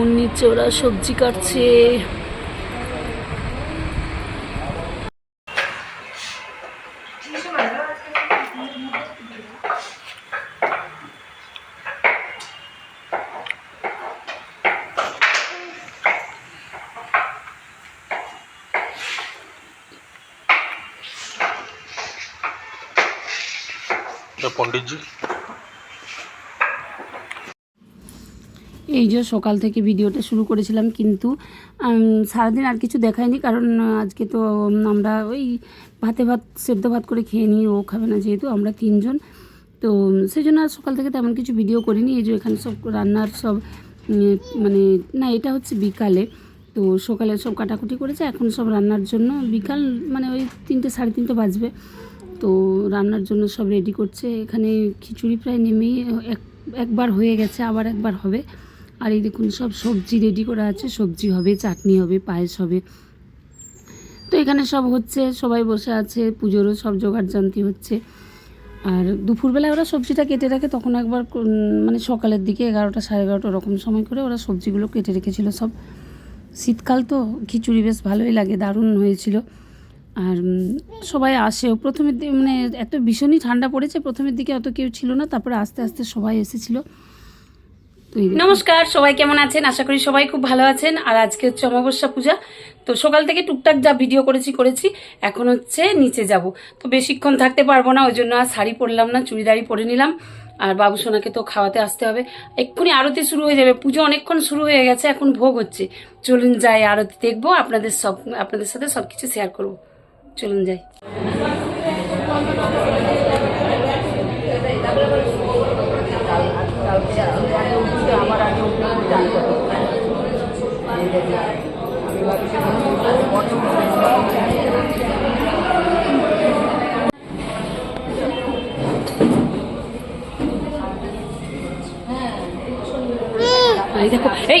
উনুন নিচে ওরা সবজি কাটছে? এটা এই যে সকাল থেকে ভিডিওটা শুরু করেছিলাম, কিন্তু সারাদিন আর কিছু দেখায়নি কারণ, আজকে তো আমরা ওই ভাতে ভাত, সেদ্ধ ভাত করে খেয়ে নিই ও খাবে না যেহেতু আমরা তিনজন। তো সেই জন্য আর সকাল থেকে তেমন কিছু ভিডিও করিনি। এই যে এখানে সব রান্নার সব মানে না, এটা হচ্ছে বিকালে। তো সকালে সব কাটাকুটি করেছে, এখন সব রান্নার জন্য বিকাল মানে ওই তিনটে, সাড়ে তিনটে বাজবে। তো রান্নার জন্য সব রেডি করছে। এখানে খিচুড়ি প্রায় নেমেই এক, একবার হয়ে গেছে, আবার একবার হবে। আর এই দেখুন, সব সবজি রেডি করা আছে। সবজি হবে, চাটনি হবে, পায়েস হবে। তো এখানে সব হচ্ছে, সবাই বসে আছে, পুজোরও সব জোগাড় জানতি হচ্ছে। আর দুপুরবেলায় ওরা সবজিটা কেটে রাখে, তখন একবার মানে সকালের দিকে এগারোটা সাড়ে এগারোটা ওরকম সময় করে ওরা সবজিগুলো কেটে রেখেছিল সব। শীতকাল তো, খিচুড়ি বেশ ভালোই লাগে, দারুণ হয়েছিল। আর সবাই আসেও প্রথমের দিকে মানে এত ভীষণই ঠান্ডা পড়েছে, প্রথমের দিকে অত কেউ ছিল না, তারপরে আস্তে আস্তে সবাই এসেছিল। নমস্কার, সবাই কেমন আছেন? আশা করি সবাই খুব ভালো আছেন। আর আজকে হচ্ছে অমাবস্যা পূজা। তো সকাল থেকে টুকটাক যা ভিডিও করেছি করেছি, এখন হচ্ছে নিচে যাব। তো বেশিক্ষণ থাকতে পারব না ওই জন্য আর শাড়ি পরলাম না চুড়িদারি পরে নিলাম। আর বাবু সোনাকে তো খাওয়াতে আসতে হবে। এক্ষুনি আরতি শুরু হয়ে যাবে। পুজো অনেকক্ষণ শুরু হয়ে গেছে, এখন ভোগ হচ্ছে। চলুন যাই, আরতি দেখব, আপনাদের সব, আপনাদের সাথে সব কিছু শেয়ার করব। চলুন যাই। এই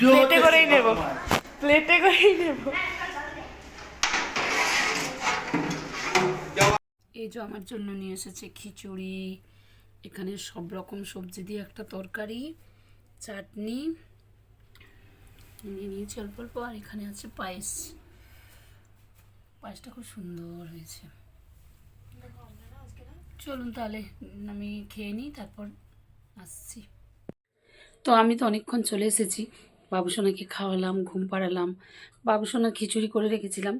প্লেটে করেই নেব। প্লেটে করেই নেব। এই যে আমার জন্য নিয়ে এসেছে খিচুড়ি এখানে সব রকম সবজি দিয়ে একটা তরকারি চাটনি। নিয়ে নিয়েছি অল্প অল্প আর এখানে আছে পায়েস। পায়েসটা খুব সুন্দর হয়েছে। চলুন তাহলে আমি খেয়ে নিই তারপর আসছি। তো আমি তো অনেকক্ষণ চলে এসেছি। বাবুসোনাকে খাওয়ালাম, ঘুম পাড়ালাম। বাবুসোনা খিচুড়ি করে রেখেছিলাম।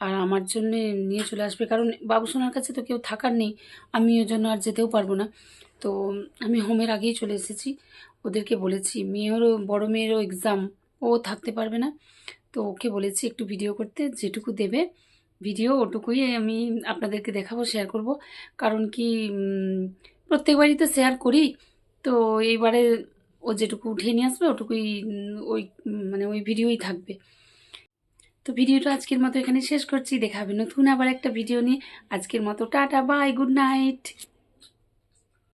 আর আমার জন্য নিয়ে চলে আসবে। কারণ বাবুসোনার কাছে তো কেউ থাকার নেই। আমি ওই জন্য আর যেতেও পারব না। তো আমি হোমের আগেই চলে এসেছি। ওদেরকে বলেছি, মেয়েরও, বড় মেয়েরও এক্সাম ও থাকতে পারবে না। তো ওকে বলেছি, একটু ভিডিও করতে, যেটুকু দেবে ভিডিও ওটুকুই আমি আপনাদেরকে দেখাবো শেয়ার করব। কারণ কি প্রত্যেকবারই তো শেয়ার করি। তো এইবারে ও যেটুকু উঠে নিয়ে আসবে, ওটুকুই ওই মানে ওই ভিডিওই থাকবে। তো ভিডিওটা আজকের মতো এখানে শেষ করছি। দেখাবে নতুন আবার একটা ভিডিও নিয়ে। আজকের মতো টাটা, বাই, গুড নাইট।